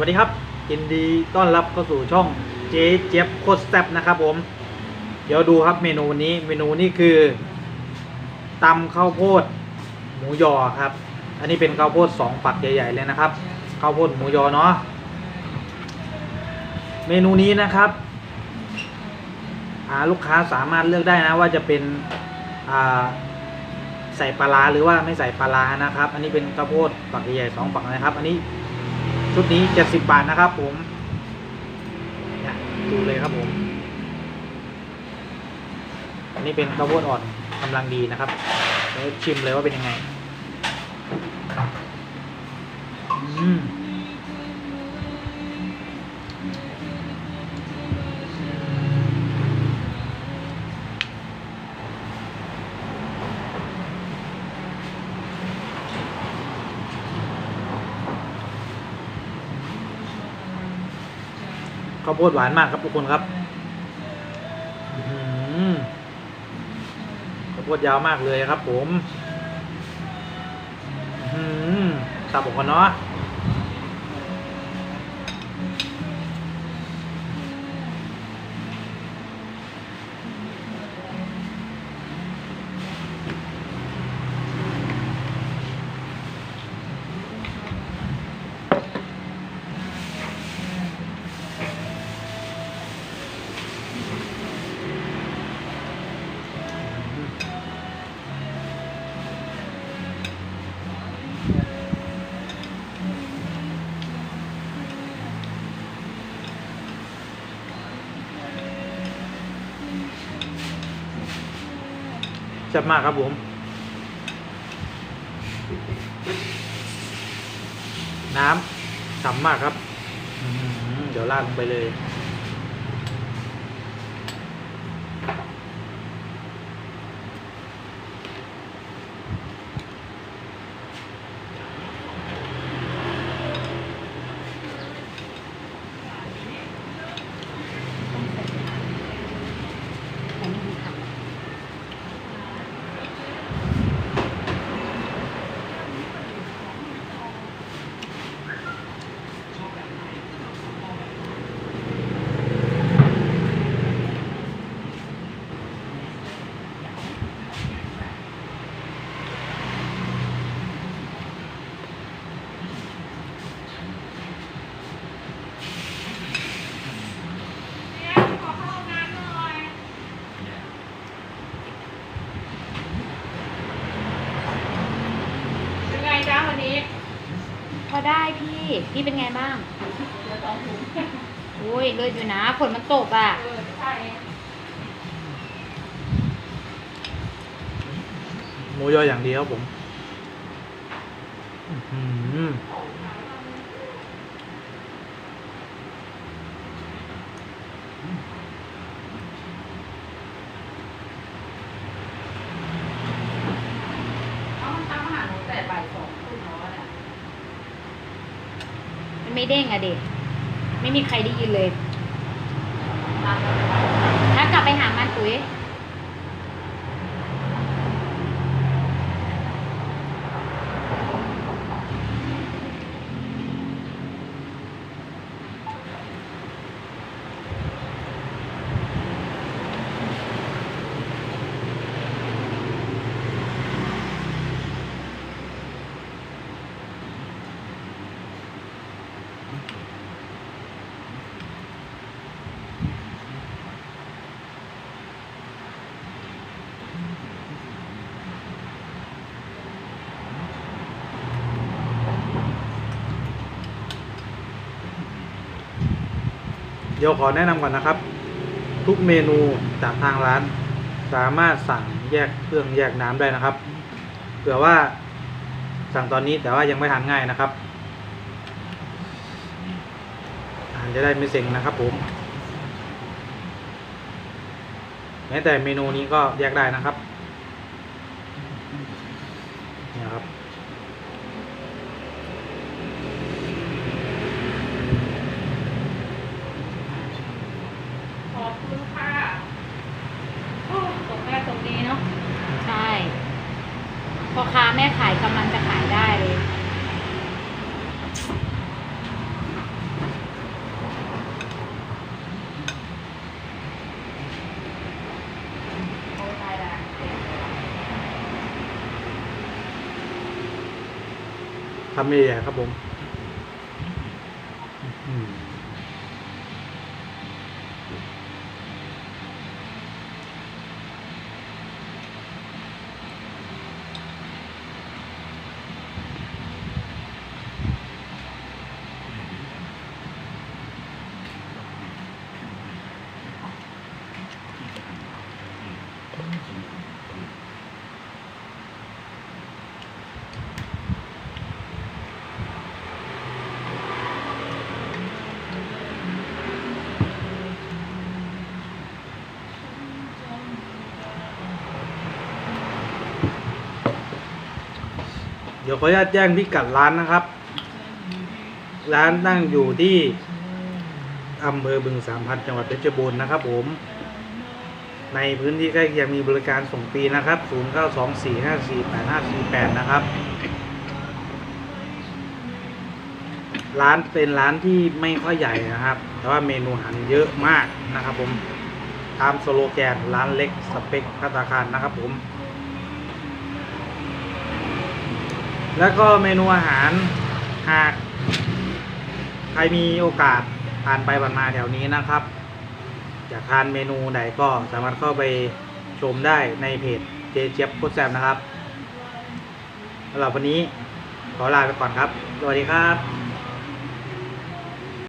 วัสดีครับยินดีต้อนรับเข้าสู่ช่องเจ๊เจี๊ยบโคตรแซ่บนะครับผม เดี๋ยวดูครับเมนูวันนี้เมนูนี้คือตำข้าวโพดหมูยอครับ อันนี้เป็นข้าวโพดสองฝักใหญ่ๆเลยนะครับข้าวโพดหมูยอเนาะเมนูนี้นะครับลูกค้าสามารถเลือกได้นะว่าจะเป็นใส่ปลาหรือว่าไม่ใส่ปลาร้านะครับ อันนี้เป็นข้าวโพดฝักใหญ่ๆสองฝักนะครับ อันนี้ ชุดนี้70บาทนะครับผมดูเลยครับผม อันนี้เป็นข้าวโพดอ่อนกำลังดีนะครับเดี๋ยวชิมเลยว่าเป็นยังไง อืม ข้าวโพดหวานมากครับทุกคนครับข้าวโพดยาวมากเลยครับ ผมตับออกกันเนาะ ซ่บมากครับผมน้ำฉ่ำมากครับ เดี๋ยวลาดลงไปเลย พอได้พี่ พี่เป็นไงบ้างเดี๋ยวต้องถุงอุ้ยเลยอยู่นะฝนมันตกอะ เออใช่หมูยออย่างเดียวครับผม อื้อหือ เอามันทำอาหารหนูแต่บ่ายสองทุ่มแล้วอะเนี่ย มัน ไม่เด้งอะเด็ก ไม่มีใครได้ยินเลย ร้านเรา ถ้ากลับไปหามันปุ๋ย เดี๋ยวขอแนะนำก่อนนะครับ ทุกเมนูจากทางร้าน สามารถสั่งแยกเครื่องแยกน้ำได้นะครับเผื่อว่าสั่งตอนนี้แต่ว่ายังไม่ทานง่ายนะครับอาหารจะได้ไม่เซ็งนะครับผมแม้แต่เมนูนี้ก็แยกได้นะครับนี่ครับ พ่อค้าแม่ขายกำลังจะขายได้เลยทำเองครับผม เดี๋ยวขออนุญาตแจ้งพิกัดร้านนะครับ ร้านตั้งอยู่ที่อำเภอบึงสามพันจังหวัดเพชรบูรณ์นะครับ ผม ในพื้นที่ใกล้เคียงมีบริการส่งฟรีนะครับ0924548548นะครับ ร้านเป็นร้านที่ไม่ค่อยใหญ่นะครับ แต่ว่าเมนูอาหารเยอะมากนะครับ ผมตามสโลแกนร้านเล็กสเปคพัตตาคารนะครับ ผม แล้วก็เมนูอาหารหากใครมีโอกาสผ่านไปผ่านมาแถวนี้นะครับ อยากทานเมนูใดก็สามารถเข้าไปชมได้ในเพจเจเจี๊ยบโคตรแซมนะครับสำหรับวันนี้ขอลาไปก่อนครับ สวัสดีครับ